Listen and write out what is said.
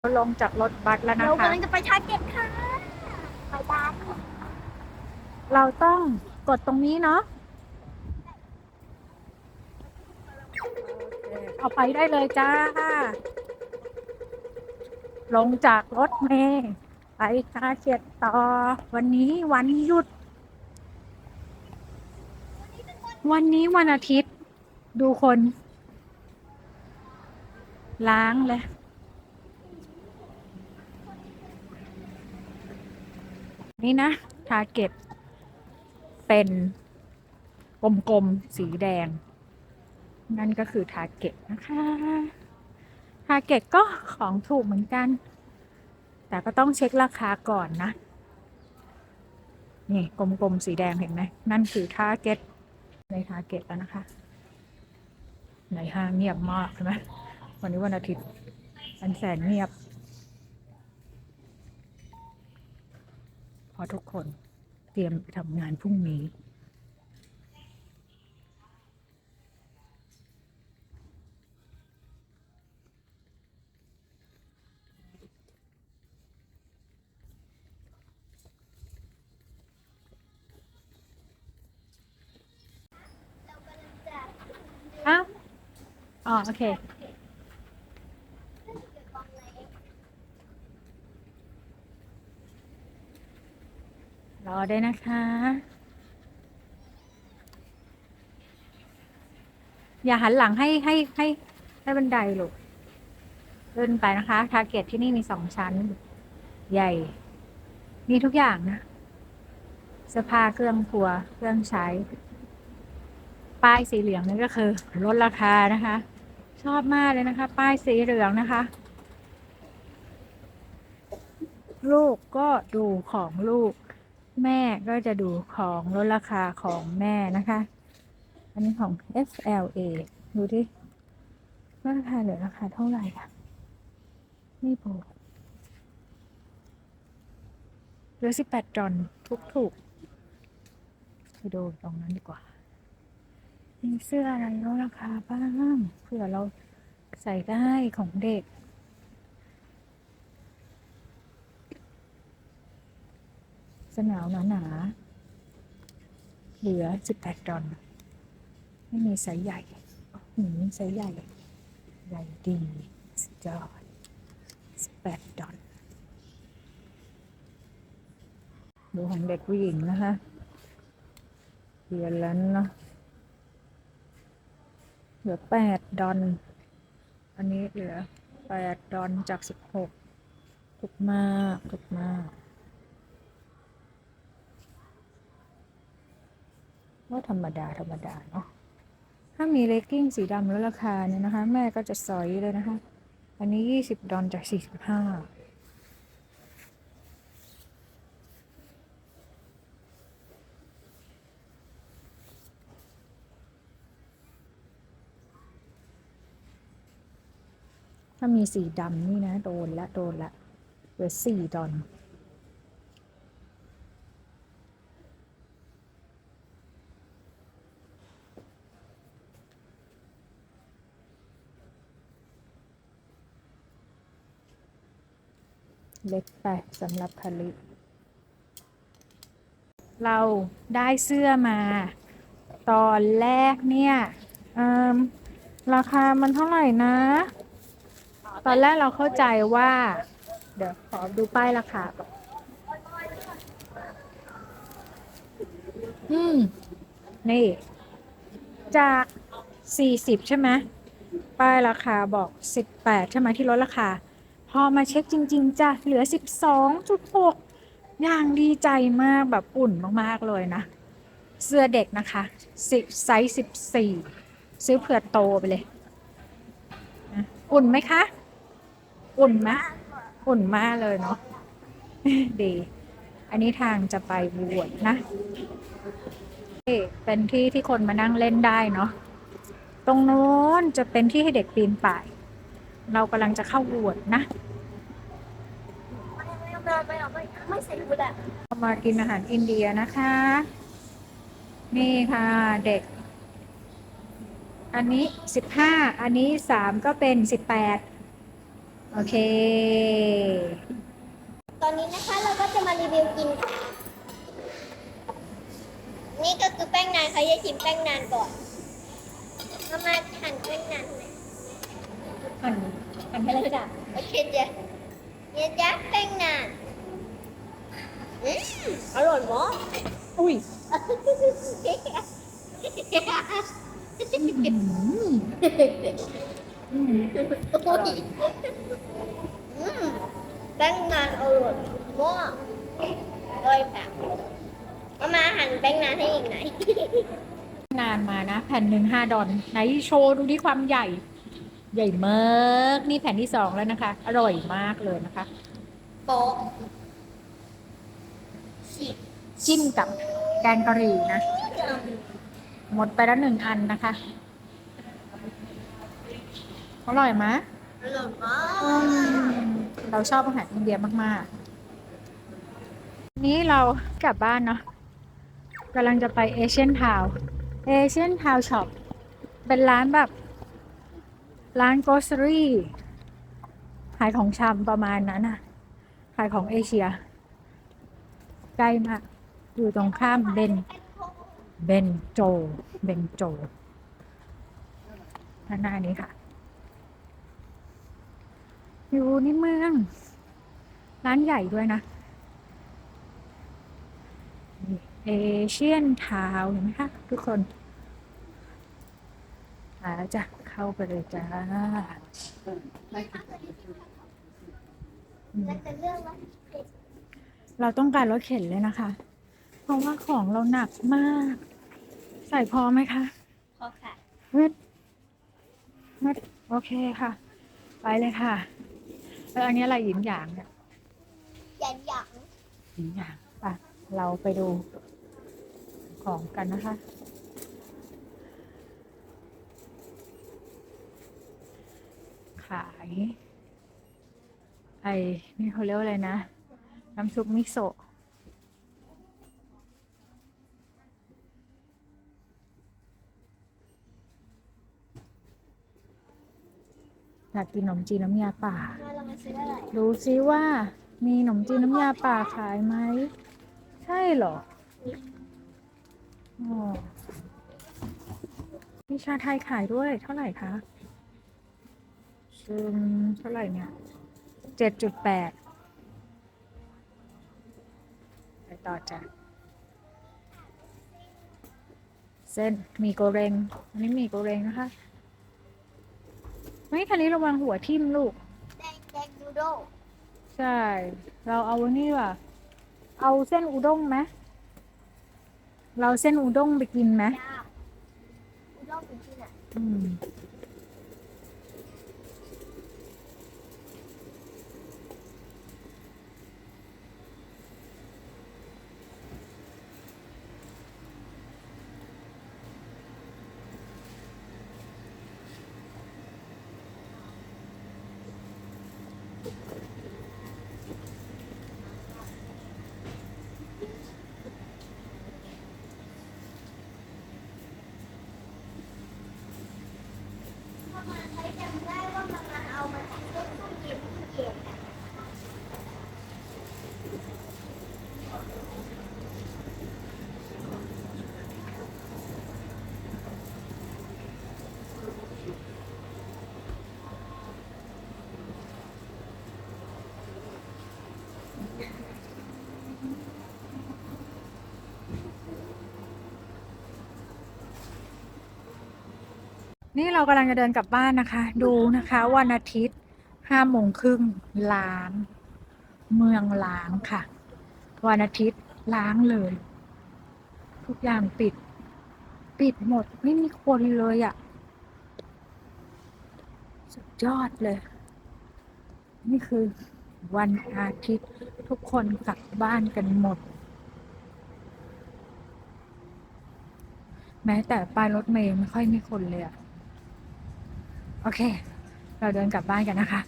เราลงจากรถบัสแล้วนะเราคะ กำลังจะไปชาร์จเก็ตค่ะ ไปบ้านเราต้องกดตรงนี้เนาะเอาไปได้เลยจ้า ลงจากรถเมล์ไปคาเก็ตต่อ วันนี้วันหยุด วันนี้วันอาทิตย์ ดูคน ล้างเลย นี่นะทาเก็ตเป็นกลมๆสีแดง นั่นก็คือทาเก็ตนะคะทาเก็ตก็ของถูกเหมือนกัน แต่ก็ต้องเช็คราคาก่อนนะ นี่กลมๆสีแดงเห็นไหมนั่นคือทาเก็ตในทาเก็ตแล้วนะคะในห้างเงียบมากใช่ไหมวันนี้วันอาทิตย์อันแสนเงียบ เพ ราะทุกคนเตรียมไปทำงานพรุ่งนี้ อ้าว อ๋อ โอเค รอได้วยนะคะ อย่าหันหลังให้ให้ให้ให้บันไดลูกขึ้นไปนะคะทาร์เก็ตที่นี่มีสองชั้น ใหญ่ มีทุกอย่างนะเสื้อผ้าเครื่องครัวเครื่องใช้ ป้ายสีเหลืองนั่นก็คือลดราคานะคะ ชอบมากเลยนะคะ ป้ายสีเหลืองนะคะ ลูกก็ดูของลูก แม่ก็จะดูของลดราคาของแม่นะคะ อันนี้ของ FLA ดูที่ว่าราคาเหลือราคาเท่าไหร่อะไม่โบเหลือสิบแปดดอลทุกถูกไปดูตรงนั้นดีกว่า มีเสื้ออะไรลดราคาบ้างเผื่อเราใส่ได้ของเด็ก สนาวหนาหนาๆเหลือสิบแปดดอลไม่มีไซส์ใหญ่หืมไซส์ใหญ่ ใหญ่ดีสุดยอดสิบแปดดอลดูของเด็กผู้หญิงนะคะเดือนแล้วเนาะเหลือแปดดอลอันนี้เหลือแปดดอลจากสิบหกถูกมาก ถูกมาก ว่าธรรมดาธรรมดาเนาะถ้ามีเลกกิ้งสีดำแล้วราคาเนี่ยนะคะ แม่ก็จะสอยเลยนะคะ อันนี้ยี่สิบดอลจากสี่สิบห้าถ้ามีสีดำนี่นะ โดนละ โดนละเหลือสี่ดอล เล็กไปสำหรับคาริเราได้เสื้อมา ตอนแรกเนี่ยราคามันเท่าไหร่นะ ตอนแรกเราเข้าใจว่า เดี๋ยวขอดูป้ายราคาก่อนอืม นี่ จาก 40 ใช่ไหมป้ายราคาบอก 18 ใช่ไหมที่ลดราคา พอมาเช็คจริง ๆจ้ะเหลือ 12.6 อย่างดีใจมากแบบอุ่นมาก ๆ เลยนะ เสื้อเด็กนะคะสิไซส์ 14 ซื้อเผื่อโตไปเลย อุ่นไหมคะ อุ่นไหมอุ่นมากเลยเนาะดี อันนี้ทางจะไปบวชนะเป็นที่ที่คนมานั่งเล่นได้เนาะ ตรงโน้นจะเป็นที่ให้เด็กปีนป่าย เรากำลังจะเข้าบวชนะไม่ไม่ไม่ไม่ไม่ไม่ใส่หูแหละเรามากินอาหารอินเดียนะคะ นี่ค่ะเด็ก อันนี้สิบห้าอันนี้สามก็เป็นสิบแปดโอเค ตอนนี้นะคะเราก็จะมารีวิวกินค่ะนี่ก็คือแป้งนานใครจะชิมแป้งนานก่อนมามาหั่นแป้งนานไหมอัน อันให้เลยจ้ะโอเคจ้ะเนี่ยจ้ะแป้งนานอืมอร่อยมากอุ้ยอืมแป้งนานอร่อยมากอร่อยแบบเอามาหั่นแป้งนานให้อีกหน่อยนานมานะ แผ่นหนึ่งห้าดอนไหนโชว์ดูที่ความใหญ่ ใหญ่มากนี่แผ่นที่สองแล้วนะคะ อร่อยมากเลยนะคะ โป๊ะสิบจิ้มกับแกงกะหรี่นะ หมดไปแล้วหนึ่งอันนะคะอร่อยไหมอร่อยมากเราชอบอาหารอินเดียมากๆ นี้เรากลับบ้านเนาะกำลังจะไปเอเชียนทาวเอเชียนทาวช็อปเป็นร้านแบบ ร้าน g ก o ส e รี่ขายของชำประมาณนั้นอะขายของเอเชีย ใกล้มาก อยู่ตรงข้ามเบนเบนโจ เบนโจด้านหน้านี้ค่ะ อยู่ในเมือง ร้านใหญ่ด้วยนะเอเชียนทาวเห็นไหมคะ ทุกคนอาจ้ะ เข้าไปเลยจ้าแล้วจะเลือกว่าเราต้องการรถเข็นเลยนะคะ เพราะว่าของเราหนักมาก ใส่พอไหมคะพอค่ะเม็ดเม็ดโอเคค่ะ ไปเลยค่ะ แล้วอันนี้อะไรหยินหยางเนี่ยยันหยังหยินหยางไปเราไปดูของกันนะคะ ขาย ไอ้นี่เขาเรียกว่าอะไรนะ น้ำซุปมิโซะอยากกินขนมจีนน้ำยาป่า เราลองมาซื้ออะไรดูซิว่ามีขนมจีนน้ำยาป่าขายไหม ใช่เหรออ๋อมีชาไทยขายด้วยเท่าไหร่คะซึม เท่าไหร่เนี่ยเจ็ดจุดแปดไปต่อจ้ะเส้นหมีโกเรงอันนี้หมีโกเรงนะคะไม่ทันนี้ระวังหัวทิ่มลูกแดงแดงนูโดลใช่ เราเอาอันนี่ว่ะ เอาเส้นอุด้งไหมเราเส้นอุด้งไปกินไหมจ้านูโดลเป็นที่ไหนอืม ประมาณใช้จำได้ว่ามันมาเอามาจากต้นตู้เย็นตู้เย็นอะ นี่เรากำลังจะเดินกลับบ้านนะคะ ดูนะคะวันอาทิตย์ห้าโมงครึ่งล้าง เมืองล้างค่ะ วันอาทิตย์ล้างเลย ทุกอย่างปิด ปิดหมดไม่มีคนเลยอะ่ะ สุดยอดเลย นี่คือวันอาทิตย์ทุกคนกลับบ้านกันหมด แม้แต่ป้ายรถเมย์ไม่ค่อยมีคนเลยอะ โอเค เราเดินกลับบ้านกันนะคะ